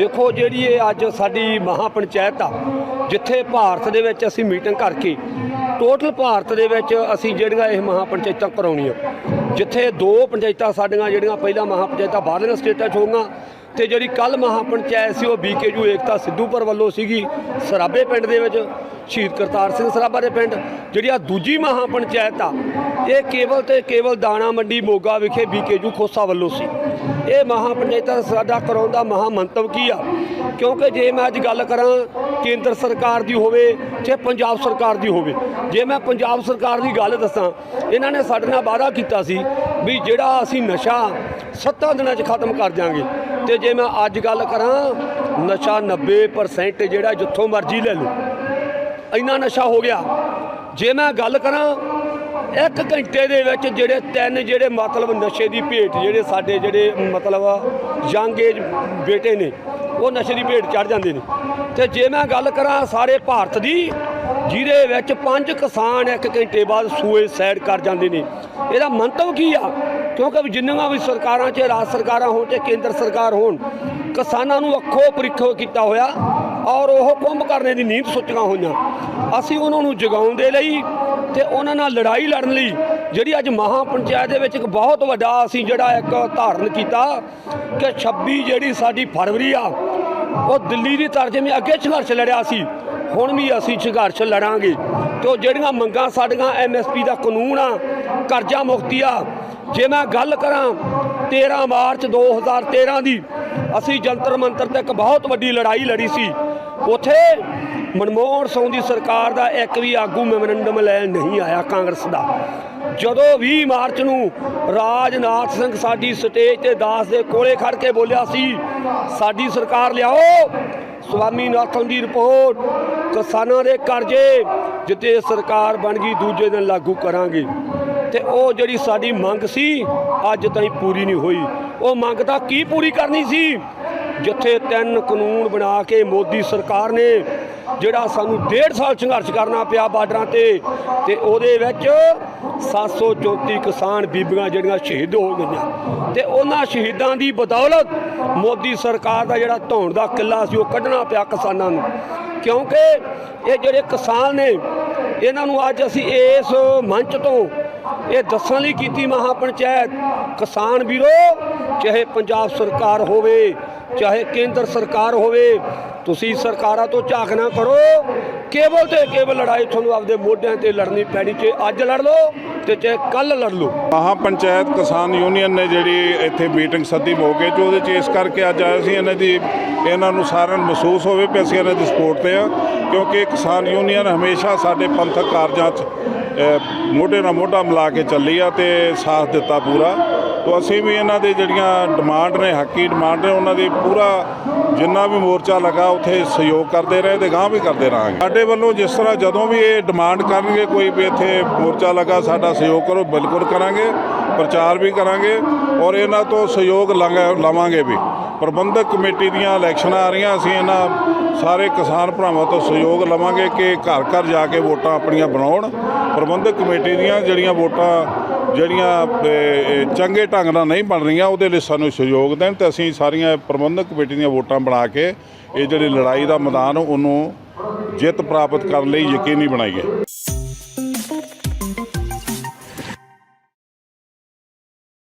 ਦੇਖੋ ਜਿਹੜੀ ਇਹ ਅੱਜ ਸਾਡੀ ਮਹਾ ਪੰਚਾਇਤ ਆ, ਜਿੱਥੇ ਭਾਰਤ ਦੇ ਵਿੱਚ ਅਸੀਂ ਮੀਟਿੰਗ ਕਰਕੇ ਟੋਟਲ ਭਾਰਤ ਦੇ ਵਿੱਚ ਅਸੀਂ ਜਿਹੜੀਆਂ ਇਹ ਮਹਾ ਪੰਚਾਇਤਾਂ ਕਰਾਉਣੀਆਂ। ਜਿੱਥੇ ਦੋ ਪੰਚਾਇਤਾਂ ਸਾਡੀਆਂ ਜਿਹੜੀਆਂ ਪਹਿਲਾਂ ਮਹਾ ਪੰਚਾਇਤਾਂ ਬਾਹਰਲੀਆਂ ਸਟੇਟਾਂ 'ਚ ਹੋਈਆਂ ਤੇ ਜਿਹੜੀ ਕੱਲ ਮਹਾ ਪੰਚਾਇਤ ਸੀ ਉਹ ਬੀਕੇਯੂ ਏਕਤਾ ਸਿੱਧੂਪੁਰ ਵੱਲੋਂ ਸੀਗੀ ਸਰਾਬੇ ਪਿੰਡ ਦੇ ਵਿੱਚ, ਸ਼ਹੀਦ ਕਰਤਾਰ ਸਿੰਘ ਸਰਾਭਾ ਦੇ ਪਿੰਡ। ਜਿਹੜੀ ਆ ਦੂਜੀ ਮਹਾ ਪੰਚਾਇਤ ਆ, ਇਹ ਕੇਵਲ ਤੇ ਕੇਵਲ ਦਾਣਾ ਮੰਡੀ ਮੋਗਾ ਵਿਖੇ ਬੀਕੇਯੂ ਖੋਸਾ ਵੱਲੋਂ ਸੀ। ਇਹ ਮਹਾ ਪੰਚਾਇਤਾਂ ਸਾਡਾ ਕਰਾਉਣ ਦਾ ਮਹਾ ਮੰਤਵ ਕੀ ਆ? ਕਿਉਂਕਿ ਜੇ ਮੈਂ ਅੱਜ ਗੱਲ ਕਰਾਂ ਕੇਂਦਰ ਸਰਕਾਰ ਦੀ ਹੋਵੇ ਚਾਹੇ ਪੰਜਾਬ ਸਰਕਾਰ ਦੀ ਹੋਵੇ, ਜੇ ਮੈਂ ਪੰਜਾਬ ਸਰਕਾਰ ਦੀ ਗੱਲ ਦੱਸਾਂ, ਇਹਨਾਂ ਨੇ ਸਾਡੇ ਨਾਲ ਵਾਅਦਾ ਕੀਤਾ ਸੀ ਵੀ ਜਿਹੜਾ ਅਸੀਂ ਨਸ਼ਾ ਸੱਤਾਂ ਦਿਨਾਂ 'ਚ ਖਤਮ ਕਰ ਜਾਾਂਗੇ ਤੇ ਜੇ ਮੈਂ ਅੱਜ ਗੱਲ ਕਰਾਂ, ਨਸ਼ਾ 90% ਜਿਹੜਾ ਜਿੱਥੋਂ ਮਰਜ਼ੀ ਲੈ ਲਓ, ਇੰਨਾ ਨਸ਼ਾ ਹੋ ਗਿਆ। ਜੇ ਮੈਂ ਗੱਲ ਕਰਾਂ ਇੱਕ ਘੰਟੇ ਦੇ ਵਿੱਚ ਜਿਹੜੇ ਤਿੰਨ ਜਿਹੜੇ ਮਤਲਬ ਨਸ਼ੇ ਦੀ ਭੇਟ ਜਿਹੜੇ ਸਾਡੇ ਜਿਹੜੇ ਮਤਲਬ ਯੰਗ ਏਜ ਬੇਟੇ ਨੇ, ਉਹ ਨਸ਼ੇ ਦੀ ਭੇਟ ਚੜ ਜਾਂਦੇ ਨੇ। ਤੇ ਜੇ ਮੈਂ ਗੱਲ ਕਰਾਂ ਸਾਰੇ ਭਾਰਤ ਦੀ ਜਿਹਦੇ ਵਿੱਚ ਪੰਜ ਕਿਸਾਨ ਇੱਕ ਘੰਟੇ ਬਾਅਦ ਸੁਸਾਈਡ ਕਰ ਜਾਂਦੇ ਨੇ। ਇਹਦਾ ਮੰਤਵ ਕੀ ਆ? ਕਿਉਂਕਿ ਵੀ ਜਿੰਨੀਆਂ ਵੀ ਸਰਕਾਰਾਂ 'ਚ ਰਾਜ ਸਰਕਾਰਾਂ ਹੋਣ ਤੇ ਕੇਂਦਰ ਸਰਕਾਰ ਹੋਣ, ਕਿਸਾਨਾਂ ਨੂੰ ਅੱਖੋਂ ਪਰਿਖੋ ਕੀਤਾ ਹੋਇਆ ਔਰ ਉਹ ਕੁੰਭ ਕਰਨੇ ਦੀ ਨੀਂਦ ਸੁੱਤੀਆਂ ਹੋਈਆਂ। ਅਸੀਂ ਉਹਨਾਂ ਨੂੰ ਜਗਾਉਣ ਦੇ ਲਈ ਤੇ ਉਹਨਾਂ ਨਾਲ ਲੜਾਈ ਲੜਨ ਲਈ ਜਿਹੜੀ ਅੱਜ ਮਹਾ ਪੰਚਾਇਤ ਦੇ ਵਿੱਚ ਇੱਕ ਬਹੁਤ ਵੱਡਾ ਅਸੀਂ ਜਿਹੜਾ ਇੱਕ ਧਾਰਨ ਕੀਤਾ ਕਿ 26 ਜਿਹੜੀ ਸਾਡੀ ਫਰਵਰੀ ਆ, ਉਹ ਦਿੱਲੀ ਦੀ ਤਰਜਮੇ ਅੱਗੇ ਸੰਘਰਸ਼ ਲੜਿਆ ਸੀ। ਹੁਣ ਵੀ ਅਸੀਂ ਸੰਘਰਸ਼ ਲੜਾਂਗੇ ਤੇ ਉਹ ਜਿਹੜੀਆਂ ਮੰਗਾਂ ਸਾਡੀਆਂ ਐਮਐਸਪੀ ਦਾ ਕਾਨੂੰਨ ਆ, ਕਰਜ਼ਾ ਮੁਕਤੀ ਆ, ਜੇ ਮੈਂ ਗੱਲ ਕਰਾਂ 13 ਮਾਰਚ 2013 ਦੀ, ਅਸੀਂ ਜੰਤਰ ਮੰਤਰ ਤੇ ਇੱਕ ਬਹੁਤ ਵੱਡੀ ਲੜਾਈ ਲੜੀ ਸੀ। ਉਥੇ ਮਨਮੋਹਨ ਸਿੰਘ ਦੀ ਸਰਕਾਰ ਦਾ ਇੱਕ ਵੀ ਆਗੂ ਮੈਮੋਰੰਡਮ ਲੈਣ ਨਹੀਂ ਆਇਆ ਕਾਂਗਰਸ ਦਾ। ਜਦੋਂ 20 ਮਾਰਚ ਨੂੰ ਰਾਜਨਾਥ ਸਿੰਘ ਸਾਡੀ ਸਟੇਜ ਤੇ ਦਾਸ ਦੇ ਕੋਲੇ ਖੜ ਕੇ ਬੋਲਿਆ ਸੀ, ਸਾਡੀ ਸਰਕਾਰ ਲਿਆਓ, ਸਵਾਮੀਨਾਥਨ ਦੀ ਰਿਪੋਰਟ ਕਿਸਾਨਾਂ ਦੇ ਕਰਜ਼ੇ ਜਿੱਤੇ ਸਰਕਾਰ ਬਣ ਗਈ, ਦੂਜੇ ਦਿਨ ਲਾਗੂ ਕਰਾਂਗੇ। ਤੇ ਉਹ ਜਿਹੜੀ ਸਾਡੀ ਮੰਗ ਸੀ, ਅੱਜ ਤਾਈਂ ਪੂਰੀ ਨਹੀਂ ਹੋਈ। ਉਹ ਮੰਗ ਤਾਂ ਕੀ ਪੂਰੀ ਕਰਨੀ ਸੀ? ਜਿੱਥੇ ਤਿੰਨ ਕਾਨੂੰਨ ਬਣਾ ਕੇ ਮੋਦੀ ਸਰਕਾਰ ਨੇ ਜਿਹੜਾ ਸਾਨੂੰ ਡੇਢ ਸਾਲ ਸੰਘਰਸ਼ ਕਰਨਾ ਪਿਆ ਬਾਰਡਰਾਂ ਤੇ ਤੇ ਉਹਦੇ ਵਿੱਚ 734 ਕਿਸਾਨ ਬੀਬੀਆਂ ਜਿਹੜੀਆਂ ਸ਼ਹੀਦ ਹੋ ਗਈਆਂ। ਤੇ ਉਹਨਾਂ ਸ਼ਹੀਦਾਂ ਦੀ ਬਦੌਲਤ ਮੋਦੀ ਸਰਕਾਰ ਦਾ ਜਿਹੜਾ ਧੌਣ ਦਾ ਕਿੱਲਾ ਸੀ, ਉਹ ਕੱਢਣਾ ਪਿਆ ਕਿਸਾਨਾਂ ਨੂੰ। ਕਿਉਂਕਿ ਇਹ ਜਿਹੜੇ ਕਿਸਾਨ ਨੇ, ਇਹਨਾਂ ਨੂੰ ਅੱਜ ਅਸੀਂ ਇਸ ਮੰਚ ਤੋਂ ਇਹ ਦੱਸਣ ਲਈ ਕੀਤੀ ਮਹਾ ਪੰਚਾਇਤ ਕਿਸਾਨ ਵੀਰੋ ਚਾਹੇ ਪੰਜਾਬ ਸਰਕਾਰ ਹੋਵੇ, ਚਾਹੇ ਕੇਂਦਰ ਸਰਕਾਰ ਹੋਵੇ, ਤੁਸੀਂ ਸਰਕਾਰਾਂ ਤੋਂ ਝਾਕਣਾ ਕਰੋ। ਕੇਵਲ ਤੇ ਕੇਵਲ ਲੜਾਈ ਤੁਹਾਨੂੰ ਆਪਦੇ ਮੋਢਿਆਂ ਤੇ ਲੜਨੀ ਪੈਣੀ ਚਾਹੇ ਅੱਜ ਲੜ ਲਓ ਤੇ ਚਾਹੇ ਕੱਲ ਲੜ ਲਓ। ਮਹਾ ਪੰਚਾਇਤ ਕਿਸਾਨ ਯੂਨੀਅਨ ਨੇ ਜਿਹੜੀ ਇੱਥੇ ਮੀਟਿੰਗ ਸੱਦੀ ਮੌਕੇ 'ਚ, ਉਹਦੇ 'ਚ ਇਸ ਕਰਕੇ ਅੱਜ ਆਏ ਸੀ, ਇਹਨਾਂ ਦੀ ਇਹਨਾਂ ਨੂੰ ਸਾਰਿਆਂ ਨੂੰ ਮਹਿਸੂਸ ਹੋਵੇ ਵੀ ਅਸੀਂ ਇਹਨਾਂ ਦੀ ਸਪੋਰਟ ਤੇ ਆ ਕਿਉਂਕਿ ਕਿਸਾਨ ਯੂਨੀਅਨ ਹਮੇਸ਼ਾ ਸਾਡੇ ਪੰਥਕ ਕਾਰਜਾਂ 'ਚ ਮੋਢੇ ਨਾਲ ਮੋਢਾ ਮਿਲਾ ਕੇ ਚੱਲੀ ਆ ਤੇ ਸਾਥ ਦਿੱਤਾ ਪੂਰਾ। ਤੋਂ ਅਸੀਂ ਵੀ ਇਹਨਾਂ ਦੇ ਜਿਹੜੀਆਂ ਡਿਮਾਂਡ ਨੇ, ਹੱਕੀ ਡਿਮਾਂਡ ਨੇ, ਉਹਨਾਂ ਦੀ ਪੂਰਾ ਜਿੰਨਾ ਵੀ ਮੋਰਚਾ ਲੱਗਾ, ਉੱਥੇ ਸਹਿਯੋਗ ਕਰਦੇ ਰਹੇ ਤੇ ਗਾਂ ਵੀ ਕਰਦੇ ਰਹਾਂਗੇ। ਸਾਡੇ ਵੱਲੋਂ ਜਿਸ ਤਰ੍ਹਾਂ ਜਦੋਂ ਵੀ ਇਹ ਡਿਮਾਂਡ ਕਰਨਗੇ, ਕੋਈ ਵੀ ਇੱਥੇ ਮੋਰਚਾ ਲੱਗਾ, ਸਾਡਾ ਸਹਿਯੋਗ ਕਰੋ, ਬਿਲਕੁਲ ਕਰਾਂਗੇ, ਪ੍ਰਚਾਰ ਵੀ ਕਰਾਂਗੇ ਔਰ ਇਹਨਾਂ ਤੋਂ ਸਹਿਯੋਗ ਲੰਘ- ਲਵਾਂਗੇ ਵੀ। ਪ੍ਰਬੰਧਕ ਕਮੇਟੀ ਦੀਆਂ ਇਲੈਕਸ਼ਨਾਂ ਆ ਰਹੀਆਂ, ਅਸੀਂ ਇਹਨਾਂ ਸਾਰੇ ਕਿਸਾਨ ਭਰਾਵਾਂ ਤੋਂ ਸਹਿਯੋਗ ਲਵਾਂਗੇ ਕਿ ਘਰ ਘਰ ਜਾ ਕੇ ਵੋਟਾਂ ਆਪਣੀਆਂ ਬਣਾਉਣ। ਪ੍ਰਬੰਧਕ ਕਮੇਟੀ ਦੀਆਂ ਜਿਹੜੀਆਂ ਵੋਟਾਂ ਜਿਹੜੀਆਂ ਚੰਗੇ ਢੰਗ ਨਾਲ ਨਹੀਂ ਬਣ ਰਹੀਆਂ, ਉਹਦੇ ਲਈ ਸਾਨੂੰ ਸਹਿਯੋਗ ਦੇਣ ਤੇ ਅਸੀਂ ਸਾਰੀਆਂ ਪ੍ਰਬੰਧਕ ਕਮੇਟੀ ਦੀਆਂ ਵੋਟਾਂ ਬਣਾ ਕੇ ਇਹ ਜਿਹੜੀ ਲੜਾਈ ਦਾ ਮੈਦਾਨ, ਉਹਨੂੰ ਜਿੱਤ ਪ੍ਰਾਪਤ ਕਰਨ ਲਈ ਯਕੀਨੀ ਬਣਾਈਏ।